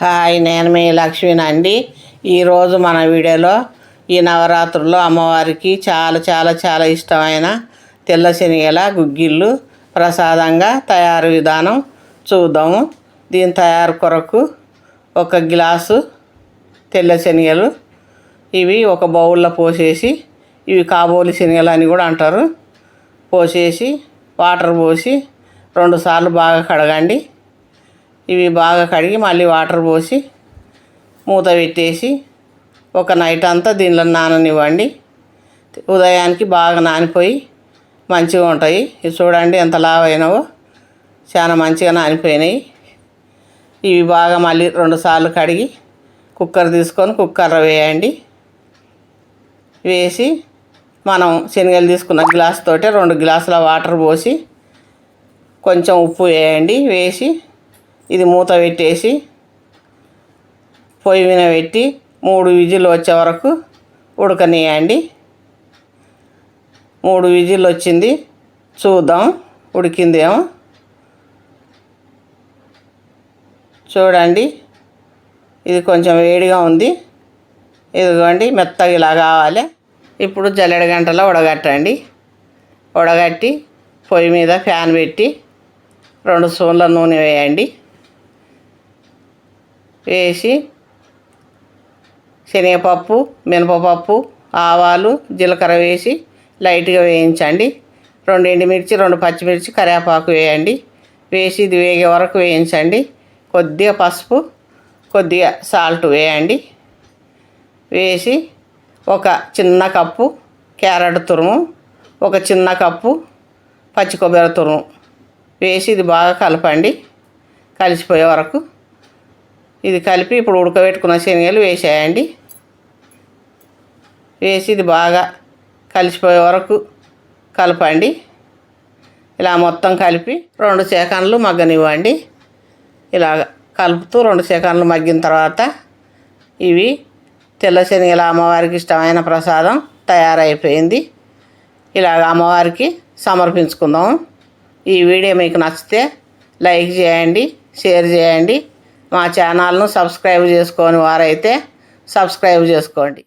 Hi నేను మీ లక్ష్మిని అండి. ఈరోజు మన వీడియోలో ఈ నవరాత్రుల్లో అమ్మవారికి చాలా చాలా చాలా ఇష్టమైన తెల్ల శనిగల గుగ్గిళ్ళు ప్రసాదంగా తయారు విధానం చూద్దాము. దీని తయారు కొరకు ఒక గ్లాసు తెల్ల శనగలు ఇవి ఒక బౌల్లో పోసేసి ఇవి కాబోలి శనగలు అని కూడా అంటారు. పోసేసి వాటర్ పోసి రెండుసార్లు బాగా కడగండి. ఇవి బాగా కడిగి మళ్ళీ వాటర్ పోసి మూత పెట్టేసి ఒక నైట్ అంతా దీనిలో నాననివ్వండి. ఉదయానికి బాగా నానిపోయి మంచిగా ఉంటాయి. ఇవి చూడండి ఎంత లావైనవో. చాలా మంచిగా నానిపోయినాయి. ఇవి బాగా మళ్ళీ రెండు సార్లు కడిగి కుక్కర్ తీసుకొని కుక్కర్ వేయండి. వేసి మనం శనగలు తీసుకున్న గ్లాస్ తోటే రెండు గ్లాసుల వాటర్ పోసి కొంచెం ఉప్పు వేయండి. వేసి ఇది మూత పెట్టేసి పొయ్యి మీద పెట్టి మూడు విజిల్లు వచ్చే వరకు ఉడకనియండి మూడు విజిల్లు వచ్చింది చూద్దాం ఉడికిందేమో చూడండి ఇది కొంచెం వేడిగా ఉంది. ఇదిగోండి మెత్తగా ఇలా కావాలి. ఇప్పుడు జల్లెడ గంటలో ఉడగట్టండి. ఉడగట్టి పొయ్యి మీద ఫ్యాన్ పెట్టి రెండు స్పూన్ల నూనె వేయండి. వేసి శనగపప్పు మినపపప్పు ఆవాలు జీలకర్ర వేసి లైట్గా వేయించండి. రెండు ఎండుమిర్చి రెండు పచ్చిమిర్చి కరివేపాకు వేయండి. వేసి ఇది వేగే వరకు వేయించండి. కొద్దిగా పసుపు కొద్దిగా సాల్ట్ వేయండి. వేసి ఒక చిన్న కప్పు క్యారెట్ తురుము ఒక చిన్న కప్పు పచ్చి కొబ్బరి తురుము వేసి ఇది బాగా కలపండి. కలిసిపోయే వరకు ఇది కలిపి ఇప్పుడు ఉడకబెట్టుకున్న శనగలు వేసేయండి. వేసి ఇది బాగా కలిసిపోయే వరకు కలపండి. ఇలా మొత్తం కలిపి రెండు సెకండ్లు మగ్గనివ్వండి. ఇలా కలుపుతూ రెండు సెకండ్లు మగ్గిన తర్వాత ఇవి తెల్ల శనగల అమ్మవారికి ఇష్టమైన ప్రసాదం తయారైపోయింది. ఇలాగ అమ్మవారికి సమర్పించుకుందాం. ఈ వీడియో మీకు నచ్చితే లైక్ చేయండి షేర్ చేయండి. మా ఛానల్ను సబ్స్క్రైబ్ చేసుకోని వారైతే సబ్స్క్రైబ్ చేసుకోండి.